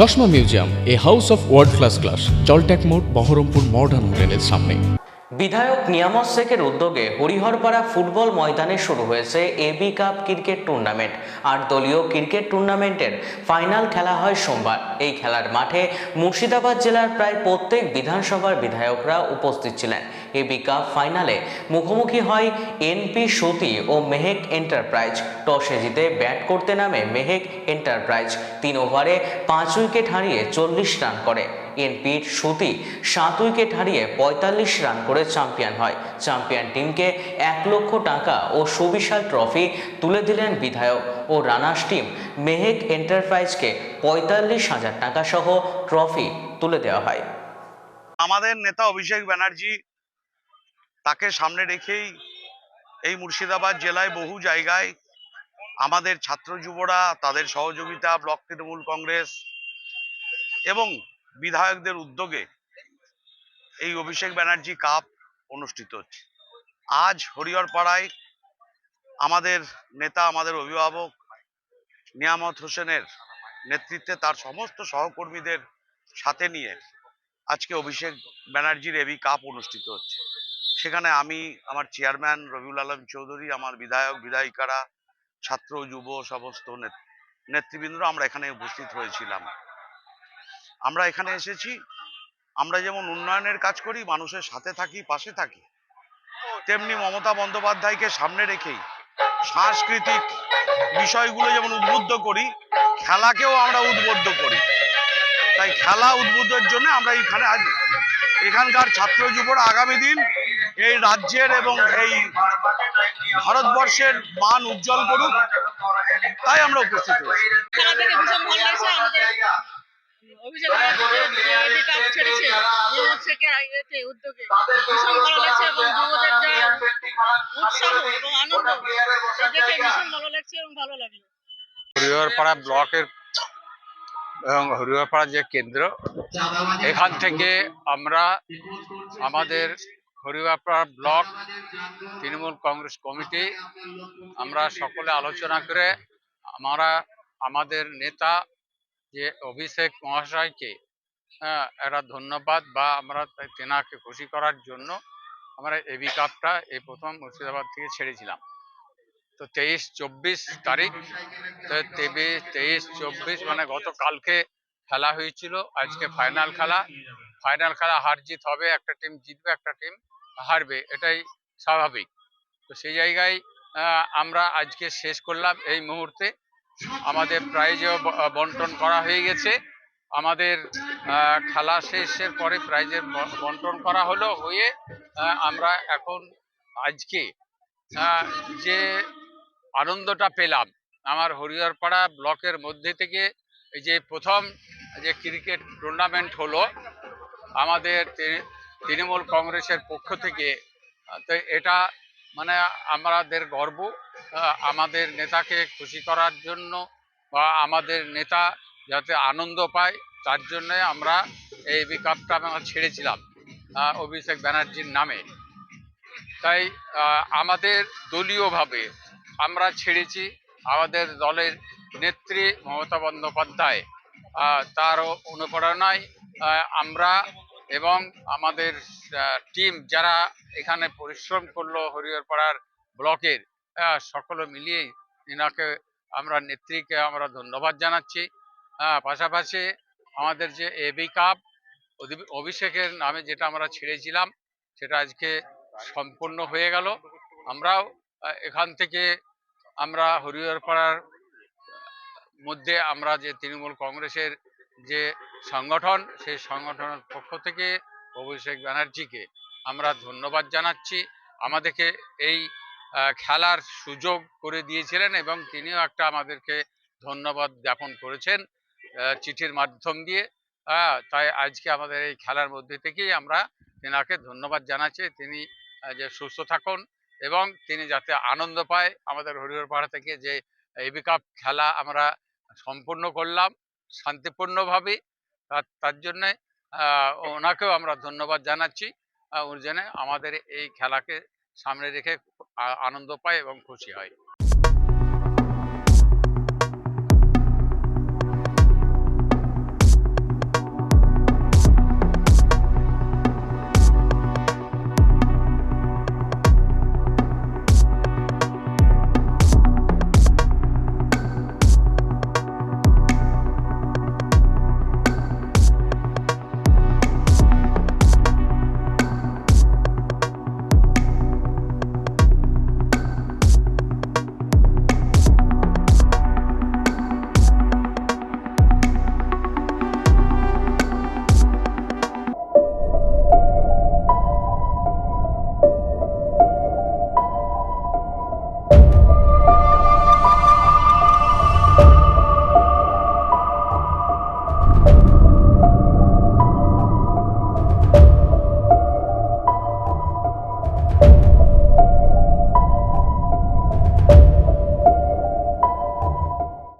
চশমা museum, a house of world class class জলট্যাক মোড়, Baharampur modern হোটেলের সামনে। বিধায়ক নিয়ামত শেখের উদ্যোগে হরিহরপাড়া ফুটবল ময়দানে শুরু হয়েছে এবি কাপ ক্রিকেট টুর্নামেন্ট আর দলীয় ক্রিকেট টুর্নামেন্টের ফাইনাল খেলা হয় সোমবার। এই খেলার মাঠে মুর্শিদাবাদ জেলার প্রায় প্রত্যেক বিধানসভার বিধায়করা উপস্থিত ছিলেন। এবি কাপ ফাইনালে মুখোমুখি হয় এনপি সতী ও মেহেক এন্টারপ্রাইজ। টসে জিতে ব্যাট করতে নামে মেহেক এন্টারপ্রাইজ। তিন ওভারে পাঁচ উইকেট হারিয়ে চল্লিশ রান করে। এনপির সুতি সাত উইকেট হারিয়ে পঁয়তাল্লিশ রান করে চ্যাম্পিয়ন হয়। চ্যাম্পিয়ন টিমকে এক লক্ষ টাকা ও সুবিশাল ট্রফি তুলে দিলেন বিধায়ক ও রানার্স টিম। মেহেক এন্টারপ্রাইজকে পঁয়তাল্লিশ হাজার টাকা সহ ট্রফি তুলে দেওয়া হয়। আমাদের নেতা অভিষেক ব্যানার্জি তাকে সামনে রেখেই এই মুর্শিদাবাদ জেলায় বহু জায়গায় আমাদের ছাত্র যুবরা, তাদের সহযোগিতা, ব্লক তৃণমূল কংগ্রেস এবং বিধায়কদের উদ্যোগে এই অভিষেক ব্যানার্জি কাপ অনুষ্ঠিত হচ্ছে। আজ হরিহরপাড়ায় আমাদের নেতা, আমাদের অভিভাবক নিয়ামত হোসেনের নেতৃত্বে তার সমস্ত সহকর্মীদের সাথে নিয়ে আজকে অভিষেক ব্যানার্জির এবি কাপ অনুষ্ঠিত হচ্ছে। সেখানে আমি আমার চেয়ারম্যান রবিউল আলম চৌধুরী, আমার বিধায়ক, বিধায়িকারা, ছাত্র, যুব সমস্ত নেত- নেতৃবৃন্দরা আমরা এখানে উপস্থিত হয়েছিলাম। আমরা এখানে এসেছি, আমরা যেমন উন্নয়নের কাজ করি, মানুষের সাথে থাকি, পাশে থাকি, তেমনি মমতা বন্দ্যোপাধ্যায়কে সামনে রেখেই সাংস্কৃতিক বিষয়গুলো যেমন উদ্বুদ্ধ করি, খেলাকেও আমরা উদ্বুদ্ধ করি। তাই খেলা উদ্বুদ্ধের জন্য আমরা এখানে আজ, এখানকার ছাত্র, যুবরা আগামী দিন এই রাজ্যের এবং এই ভারতবর্ষের মান উজ্জ্বল করুক তাই আমরা উপস্থিত হরিহরপাড়া ব্লকের এবং হরিহরপাড়া যে কেন্দ্র এখান থেকে আমরা আমাদের হরিহরপাড়া ব্লক তৃণমূল কংগ্রেস কমিটি। আমরা সকলে আলোচনা করে আমরা আমাদের নেতা যে অভিষেক মহাশয়কে হ্যাঁ, একটা ধন্যবাদ বা আমরা তেনাকে খুশি করার জন্য আমরা এবি কাপটা এই প্রথম মুর্শিদাবাদ থেকে ছেড়েছিলাম। তো তেইশ চব্বিশ তারিখ তেইশ চব্বিশ মানে গতকালকে খেলা হয়েছিল আজকে ফাইনাল খেলা। ফাইনাল খেলা হার জিত হবে একটা টিম জিতবে একটা টিম হারবে, এটাই স্বাভাবিক। তো সেই জায়গায় আমরা আজকে শেষ করলাম এই মুহূর্তে। আমাদের প্রাইজও বন্টন করা হয়ে গেছে। আমাদের খেলা শেষের পরে প্রাইজের বন্টন করা হলো হয়ে আমরা এখন আজকে যে আনন্দটা পেলাম আমার হরিহরপাড়া ব্লকের মধ্যে থেকে যে প্রথম যে ক্রিকেট টুর্নামেন্ট হলো, আমাদের তৃণমূল কংগ্রেসের পক্ষ থেকে তো এটা মানে আমাদের গর্ব আমাদের নেতাকে খুশি করার জন্য বা আমাদের নেতা যাতে আনন্দ পায়, তার জন্য আমরা এই বিকাপটা আমরা ছেড়েছিলাম অভিষেক ব্যানার্জির নামে। তাই আমাদের দলীয়ভাবে আমরা ছেড়েছি, আমাদের দলের নেত্রী মমতা বন্দ্যোপাধ্যায় তারও অনুপ্রেরণায় আমরা এবং আমাদের টিম যারা এখানে পরিশ্রম করল হরিহরপাড়ার ব্লকের সকলে মিলিয়েই এনাকে আমরা, নেত্রীকে আমরা ধন্যবাদ জানাচ্ছি। পাশাপাশি আমাদের যে এবি কাপ অভিষেকের নামে যেটা আমরা ছেড়েছিলাম, সেটা আজকে সম্পূর্ণ হয়ে গেল। আমরাও এখান থেকে আমরা হরিহরপাড়ার মধ্যে আমরা যে তৃণমূল কংগ্রেসের যে সংগঠন, সেই সংগঠনের পক্ষ থেকে অভিষেক ব্যানার্জিকে আমরা ধন্যবাদ জানাচ্ছি। আমাদেরকে এই খেলার সুযোগ করে দিয়েছিলেন এবং তিনিও একটা আমাদেরকে ধন্যবাদ জ্ঞাপন করেছেন চিঠির মাধ্যম দিয়ে। তাই আজকে আমাদের এই খেলার মধ্যে থেকেই আমরা তেনাকে ধন্যবাদ জানাচ্ছি। তিনি যে সুস্থ থাকুন এবং তিনি যাতে আনন্দ পায়। আমাদের হরিহরপাড়া থেকে যে এবি কাপ খেলা আমরা সম্পূর্ণ করলাম। শান্তিপূর্ণভাবে তার জন্যে ওনাকেও আমরা ধন্যবাদ জানাচ্ছি। ওর জন্য আমাদের এই খেলাকে সামনে রেখে আনন্দ পায় এবং খুশি হয়।